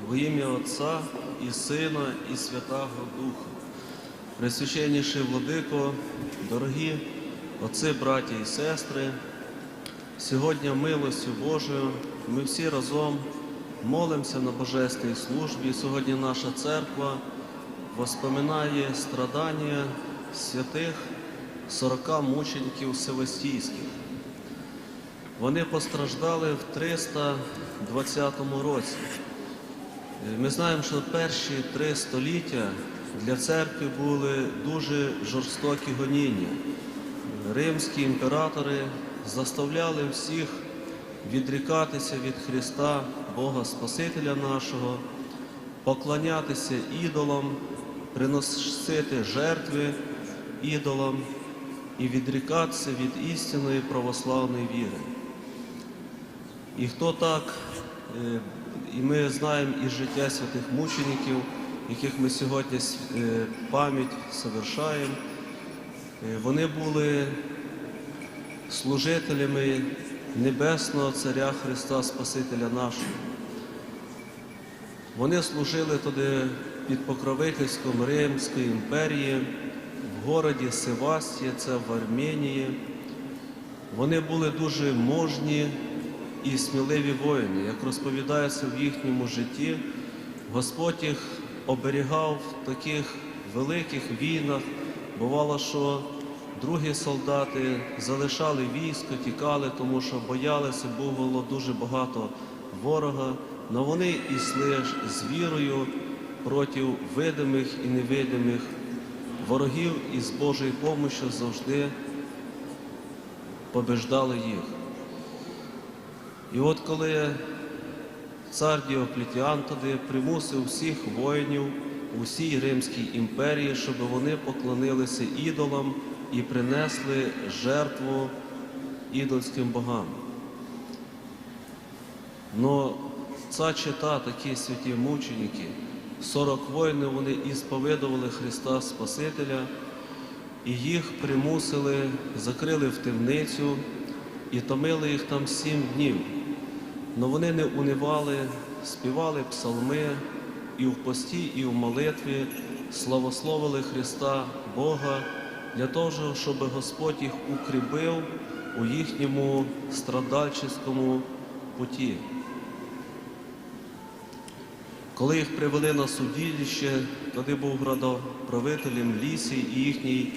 Во ім'я Отця і Сина, і Святого Духа. Пресвященніший владико, дорогі отці, браті і сестри, сьогодні милостю Божою ми всі разом молимося на Божественній службі. Сьогодні наша церква воспоминає страдання святих 40 мучеників Севастійських. Вони постраждали в 320 році. Ми знаємо, що перші три століття для церкви були дуже жорстокі гоніння. Римські імператори заставляли всіх відрікатися від Христа, Бога Спасителя нашого, поклонятися ідолам, приносити жертви ідолам і відрікатися від істинної православної віри. І хто так, е, і ми знаємо із життя святих мучеників, яких ми сьогодні е, пам'ять совершаємо, е, вони були служителями Небесного Царя Христа Спасителя нашого. Вони служили туди під покровительством Римської імперії, в городі Севастія, це в Арменії. Вони були дуже можні і сміливі воїни. Як розповідається в їхньому житті, Господь їх оберігав в таких великих війнах. Бувало, що другі солдати залишали військо, тікали, тому що боялися, було дуже багато ворога. Но вони йшли з вірою проти видимих і невидимих ворогів і з Божою допомогою завжди побеждали їх. І от коли цар Діоклетіан тоді примусив всіх воїнів у всій Римській імперії, щоб вони поклонилися ідолам і принесли жертву ідольським богам. Но ця чита, такі святі мученики, 40 воїнів вони і сповідували Христа Спасителя, і їх примусили, закрили в темницю і томили їх там сім днів. Но вони не унивали, співали псалми і в пості, і в молитві, славословили Христа Бога для того, щоб Господь їх укріпив у їхньому страдальческому путі. Коли їх привели на судилище, тоді був градоправителем Лісій і їхній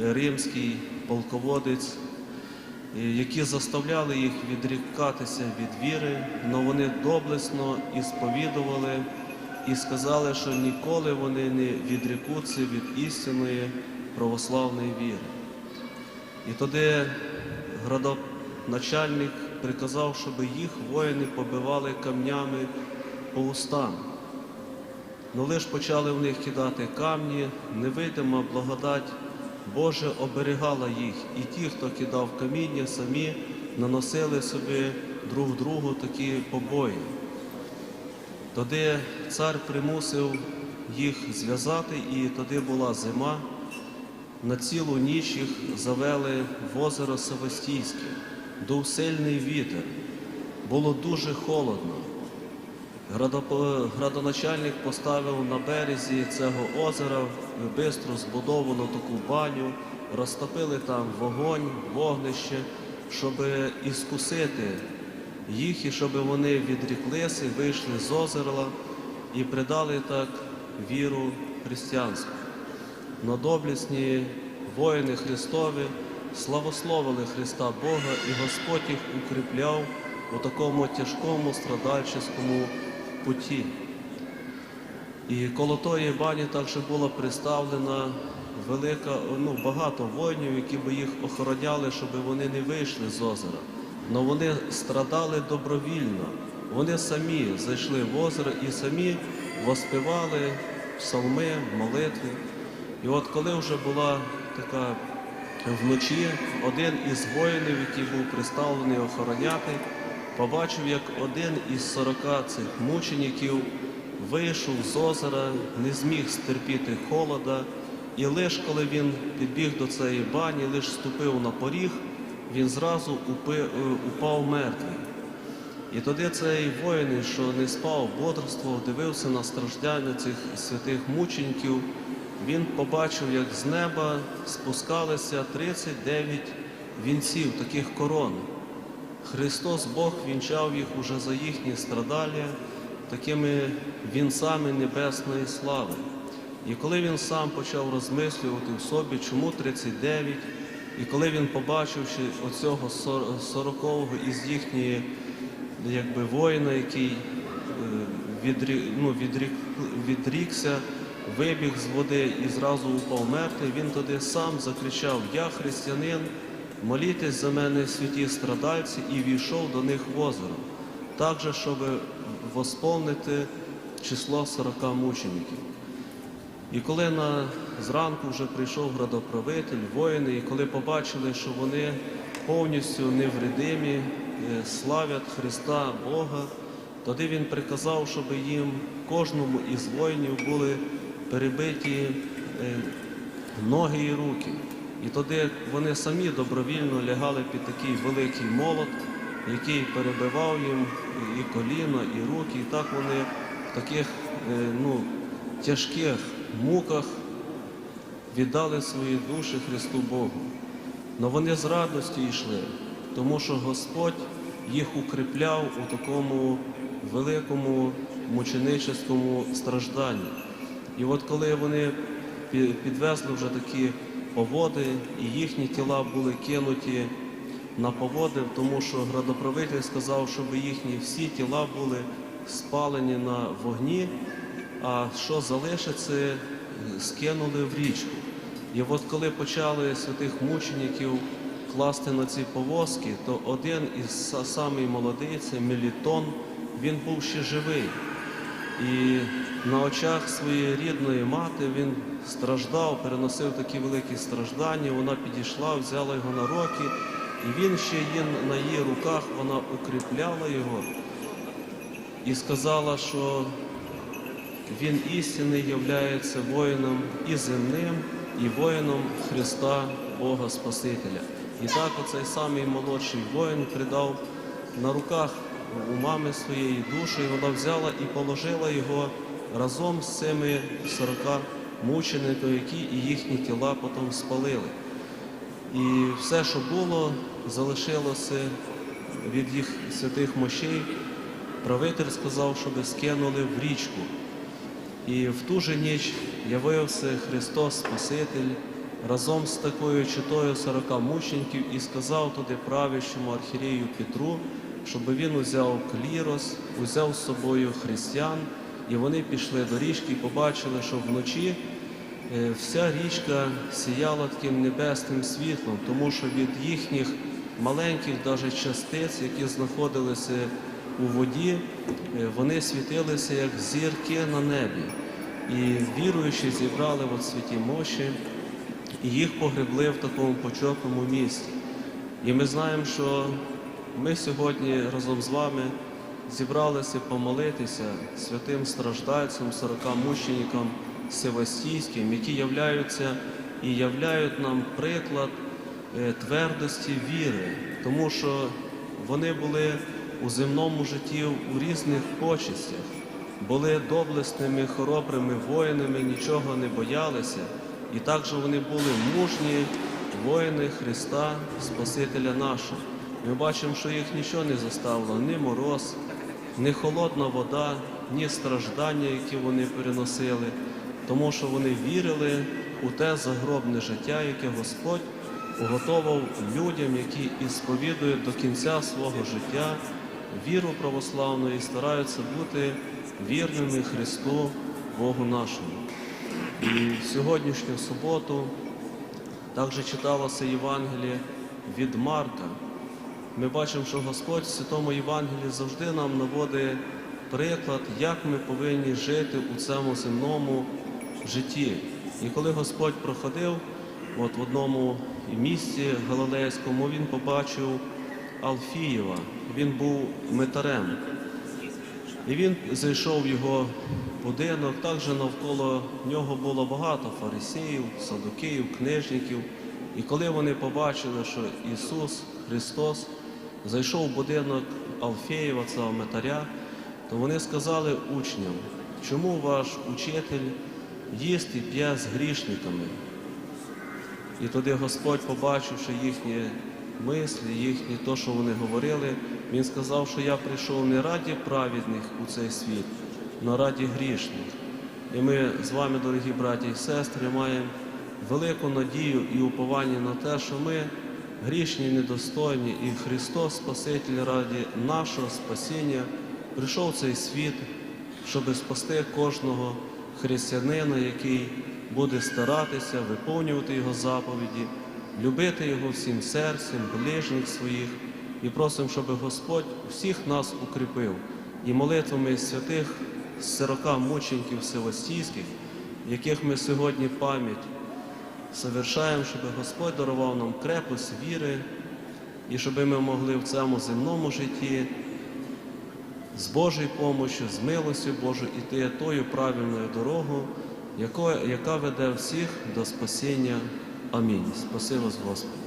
е, римський полководець, які заставляли їх відрікатися від віри, але вони доблесно і сповідували і сказали, що ніколи вони не відрікуться від істинної православної віри. І тоді градоначальник приказав, щоб їх воїни побивали камнями по устам. Ну лиш почали в них кидати камні, невидима благодать Боже оберігала їх, і ті, хто кидав каміння, самі наносили собі друг другу такі побої. Тоді цар примусив їх зв'язати, і тоді була зима. На цілу ніч їх завели в озеро Севастійське, дув сильний вітер. Було дуже холодно. Градоначальник поставив на березі цього озера бистро збудовану таку баню, розтопили там вогонь, вогнище, щоб іскусити їх і щоб вони відріклися, вийшли з озера і придали так віру християнську. Но доблесні воїни Христові славословили Христа Бога, і Господь їх укріпляв у такому тяжкому страдальческому путі. І коло тої бані також була представлена велика, ну, багато воїнів, які би їх охороняли, щоб вони не вийшли з озера. Але вони страдали добровільно. Вони самі зайшли в озеро і самі воспівали псалми, молитви. І от коли вже була така вночі, один із воїнів, який був представлений охороняти, побачив, як один із сорока цих мучеників вийшов з озера, не зміг стерпіти холода, і лише коли він підбіг до цієї бані, лише ступив на поріг, він зразу упи- е, упав мертвий. І тоді цей воїн, що не спав, бодрствував, дивився на страждання цих святих мучеників, він побачив, як з неба спускалися 39 вінців, таких корон. Христос Бог вінчав їх уже за їхні страдання такими вінцами небесної слави. І коли він сам почав розмислювати в собі, чому 39, і коли він побачивши оцього сор- сорокового із їхньої якби, воїна, який е, відрі, ну, відрік, відрікся, вибіг з води і зразу упав мертвий, він тоді сам закричав: Я християнин, молітесь за мене, святі страдальці, і війшов до них в озеро, так же, щоб восповнити число 40 мучеників. І коли на зранку вже прийшов градоправитель, воїни, і коли побачили, що вони повністю невредимі, е, славять Христа Бога, тоді він приказав, щоб їм кожному із воїнів були перебиті е, ноги і руки. І тоді вони самі добровільно лягали під такий великий молот, який перебивав їм і коліна, і руки. І так вони в таких е, ну, тяжких муках віддали свої душі Христу Богу. Но вони з радості йшли, тому що Господь їх укріпляв у такому великому мученическому стражданні. І от коли вони підвезли вже такі поводи, і їхні тіла були кинуті на поводи, тому що градоправитель сказав, щоб їхні всі тіла були спалені на вогні, а що залишиться, скинули в річку. І от коли почали святих мучеників класти на ці повозки, то один із са- самий молодий, це Мелітон, він був ще живий. І на очах своєї рідної мати він страждав, переносив такі великі страждання. Вона підійшла, взяла його на руки, і він ще її на її руках вона укріпляла його і сказала, що він істинний являється воїном і земним, і воїном Христа, Бога Спасителя. І так оцей самий молодший воїн придав на руках у мами своєї душі, і вона взяла і положила його разом з цими 40 мучениками, які і їхні тіла потім спалили. І все, що було, залишилося від їх святих мощей. Правитель сказав, щоб скинули в річку. І в ту же ніч явився Христос Спаситель разом з такою читою сорока мучеників і сказав туди правящому архієрею Петру, щоб він узяв клірос, узяв з собою християн, і вони пішли до річки і побачили, що вночі вся річка сіяла таким небесним світлом, тому що від їхніх маленьких даже частиць, які знаходилися у воді, е, вони світилися як зірки на небі. І віруючі зібрали от святі мощі, і їх погребли в такому почетному місці. І ми знаємо, що ми сьогодні разом з вами зібралися помолитися святим страждальцям, сорока мученикам Севастійським, які являються і являють нам приклад е, твердості віри, тому що вони були у земному житті у різних почестях, були доблесними, хоробрими воїнами, нічого не боялися, і також вони були мужні воїни Христа, Спасителя нашого. Ми бачимо, що їх нічого не заставило, ні мороз, ні холодна вода, ні страждання, які вони переносили, тому що вони вірили у те загробне життя, яке Господь уготовав людям, які ісповідують до кінця свого життя віру православну і стараються бути вірними Христу, Богу нашому. І в сьогоднішню суботу також читалося Євангеліє від Марка. Ми бачимо, що Господь в Святому Євангелії завжди нам наводить приклад, як ми повинні жити у цьому земному житті. І коли Господь проходив от в одному місці Галилейському, він побачив Алфієва. Він був митарем. І він зайшов в його будинок, також навколо нього було багато фарисеїв, садукеїв, книжників. І коли вони побачили, що Ісус Христос зайшов в будинок Алфеєва, цього метаря, то вони сказали учням, чому ваш учитель їсть і п'є з грішниками? І тоді Господь, побачивши їхні мислі, їхні то, що вони говорили, Він сказав, що я прийшов не раді праведних у цей світ, але раді грішних. І ми з вами, дорогі браті і сестри, маємо велику надію і уповання на те, що ми грішні, недостойні, і Христос, Спаситель, раді нашого спасіння, прийшов в цей світ, щоб спасти кожного християнина, який буде старатися виконувати Його заповіді, любити Його всім серцем, ближніх своїх, і просимо, щоб Господь всіх нас укріпив і молитвами святих сорока мучеників Севастійських, яких ми сьогодні пам'ять совершаємо, щоб Господь дарував нам крепость віри, і щоб ми могли в цьому земному житті з Божою помощю, з милостю Божою іти тою правильною дорогою, яка веде всіх до спасіння. Амінь. Спаси вас, Господи.